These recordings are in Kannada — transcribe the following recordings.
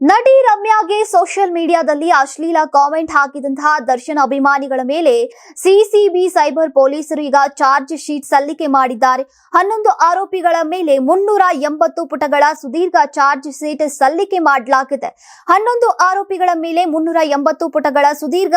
ನಟಿ ರಮ್ಯಾಗೆ ಸೋಷಿಯಲ್ ಮೀಡಿಯಾದಲ್ಲಿ ಅಶ್ಲೀಲ ಕಾಮೆಂಟ್ ಹಾಕಿದಂತಹ ದರ್ಶನ್ ಅಭಿಮಾನಿಗಳ ಮೇಲೆ ಸಿಸಿಬಿ ಸೈಬರ್ ಪೊಲೀಸರು ಈಗ ಚಾರ್ಜ್ ಶೀಟ್ ಸಲ್ಲಿಕೆ ಮಾಡಿದ್ದಾರೆ. ಹನ್ನೊಂದು ಆರೋಪಿಗಳ ಮೇಲೆ ಮುನ್ನೂರ ಎಂಬತ್ತು ಪುಟಗಳ ಸುದೀರ್ಘ ಚಾರ್ಜ್ ಶೀಟ್ ಸಲ್ಲಿಕೆ ಮಾಡಲಾಗಿದೆ. ಹನ್ನೊಂದು ಆರೋಪಿಗಳ ಮೇಲೆ ಮುನ್ನೂರ ಎಂಬತ್ತು ಪುಟಗಳ ಸುದೀರ್ಘ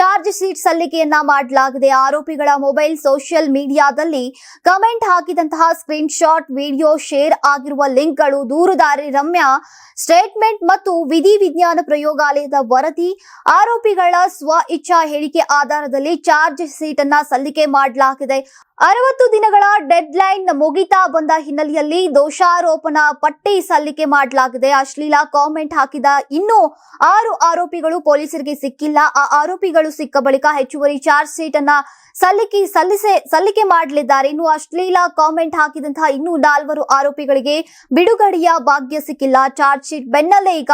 ಚಾರ್ಜ್ ಶೀಟ್ ಸಲ್ಲಿಕೆಯನ್ನ ಮಾಡಲಾಗಿದೆ. ಆರೋಪಿಗಳ ಮೊಬೈಲ್ ಸೋಷಿಯಲ್ ಮೀಡಿಯಾದಲ್ಲಿ ಕಮೆಂಟ್ ಹಾಕಿದಂತಹ ಸ್ಕ್ರೀನ್ ಶಾಟ್ ವಿಡಿಯೋ ಶೇರ್ ಆಗಿರುವ ಲಿಂಕ್ಗಳು ದೂರುದಾರಿ ರಮ್ಯಾ ಸ್ಟೇಟ್ಮೆಂಟ್ ಮತ್ತು ವಿಧಿವಿಜ್ಞಾನ ಪ್ರಯೋಗಾಲಯದ ವರದಿ, ಆರೋಪಿಗಳ ಸ್ವ ಇಚ್ಛಾ ಹೇಳಿಕೆ ಆಧಾರದಲ್ಲಿ ಚಾರ್ಜ್ ಶೀಟ್ ಅನ್ನ ಸಲ್ಲಿಕೆ ಮಾಡಲಾಗಿದೆ. ಅರವತ್ತು ದಿನಗಳ ಡೆಡ್ ಲೈನ್ ಮುಗಿತಾ ಬಂದ ಹಿನ್ನೆಲೆಯಲ್ಲಿ ದೋಷಾರೋಪಣಾ ಪಟ್ಟಿ ಸಲ್ಲಿಕೆ ಮಾಡಲಾಗಿದೆ. ಅಶ್ಲೀಲ ಕಾಮೆಂಟ್ ಹಾಕಿದ ಇನ್ನೂ ಆರು ಆರೋಪಿಗಳು ಪೊಲೀಸರಿಗೆ ಸಿಕ್ಕಿಲ್ಲ. ಆ ಆರೋಪಿಗಳು ಸಿಕ್ಕ ಬಳಿಕ ಹೆಚ್ಚುವರಿ ಚಾರ್ಜ್ ಶೀಟ್ ಅನ್ನ ಸಲ್ಲಿಕೆ, ಸಲ್ಲಿಸೆ, ಸಲ್ಲಿಕೆ ಮಾಡಲಿದ್ದಾರೆ. ಇನ್ನು ಅಶ್ಲೀಲ ಕಾಮೆಂಟ್ ಹಾಕಿದಂತಹ ಇನ್ನೂ ನಾಲ್ವರು ಆರೋಪಿಗಳಿಗೆ ಬಿಡುಗಡೆಯ ಭಾಗ್ಯ ಸಿಕ್ಕಿಲ್ಲ. ಚಾರ್ಜ್ ಶೀಟ್ ಬೆನ್ನಲ್ಲೇ ಈಗ